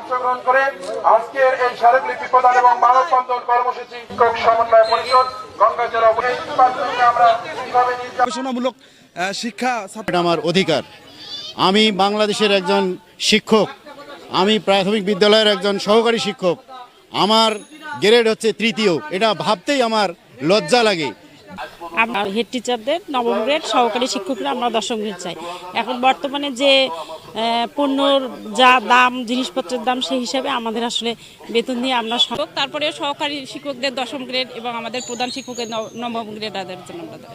অংশগ্রহণ করে আজকের এই স্মারকলিপি প্রদান এবং মানববন্ধন কর্মসূচি শিক্ষক সমন্বয় পরিষদ এই মাধ্যমে আমরা আহ, শিক্ষা আমার অধিকার। আমি বাংলাদেশের একজন শিক্ষক আমি প্রাথমিক বিদ্যালয়ের একজন সহকারী শিক্ষক। আমার গ্রেড হচ্ছে তৃতীয়। এটা ভাবতেই আমার লজ্জা লাগে। আমরা হেড টিচারদের নবম গ্রেড সহকারী শিক্ষকরা আমরা দশম গ্রেড চাই। এখন বর্তমানে যে পণ্যর যা দাম জিনিসপত্রের দাম সেই হিসাবে আমাদের আসলে বেতন দিয়ে আমরা তারপরে সহকারী শিক্ষকদের দশম গ্রেড এবং আমাদের প্রধান শিক্ষকের নবম গ্রেড আদায়ের জন্য আমরা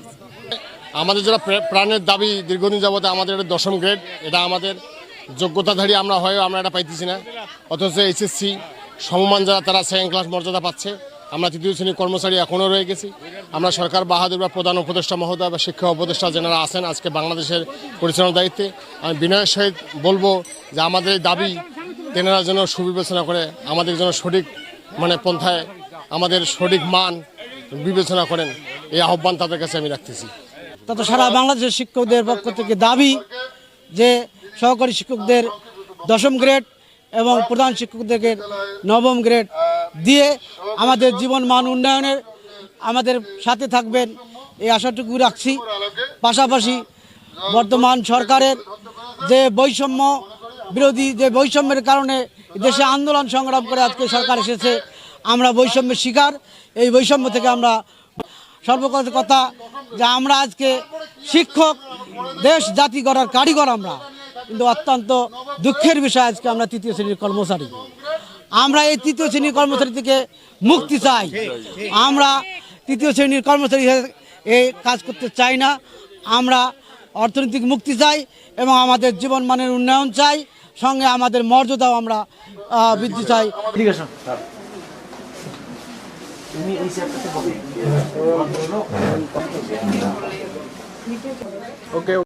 আমাদের যারা প্রাণের দাবি দীর্ঘদিন যাবতে আমাদের এটা দশম গ্রেড এটা আমাদের যোগ্যতাধারী আমরা হয়েও আমরা এটা পাইতেছি না। অথচ এইচএসসি সমমান যারা তারা সেকেন্ড ক্লাস মর্যাদা পাচ্ছে। আমরা তৃতীয় শ্রেণির কর্মচারী এখনও রয়ে গেছি। আমরা সরকার বাহাদুর বা প্রধান উপদেষ্টা মহোদয় বা শিক্ষা উপদেষ্টা যেনারা আছেন আজকে বাংলাদেশের পরিচালনার দায়িত্বে, আমি বিনয়ের সহিত বলব যে আমাদের দাবি তেনারা যেন সুবিবেচনা করে, আমাদের যেন সঠিক মানে পন্থায় আমাদের সঠিক মান বিবেচনা করেন, এই আহ্বান তাদের কাছে আমি রাখতেছি। তত সারা বাংলাদেশের শিক্ষকদের পক্ষ থেকে দাবি যে সহকারী শিক্ষকদের দশম গ্রেড এবং প্রধান শিক্ষকদের নবম গ্রেড দিয়ে আমাদের জীবন মান উন্নয়নের আমাদের সাথে থাকবেন, এই আশাটুকু রাখছি। পাশাপাশি বর্তমান সরকারের যে বৈষম্য বিরোধী, যে বৈষম্যের কারণে দেশে আন্দোলন সংগ্রাম করে আজকে সরকার এসেছে, আমরা বৈষম্যের শিকার। এই বৈষম্য থেকে আমরা সর্বকথ কথা যে আমরা আজকে শিক্ষক, দেশ, জাতি গড়ার কারিগর আমরা। কিন্তু অত্যন্ত দুঃখের বিষয় আজকে আমরা তৃতীয় শ্রেণির কর্মচারী। আমরা এই তৃতীয় শ্রেণির কর্মচারী থেকে মুক্তি চাই। আমরা তৃতীয় শ্রেণির কর্মচারী এই কাজ করতে চাই না। আমরা অর্থনৈতিক মুক্তি চাই এবং আমাদের জীবন মানের উন্নয়ন চাই। সঙ্গে আমাদের মর্যাদাও আমরা বৃদ্ধি চাই। ঠিক ওকে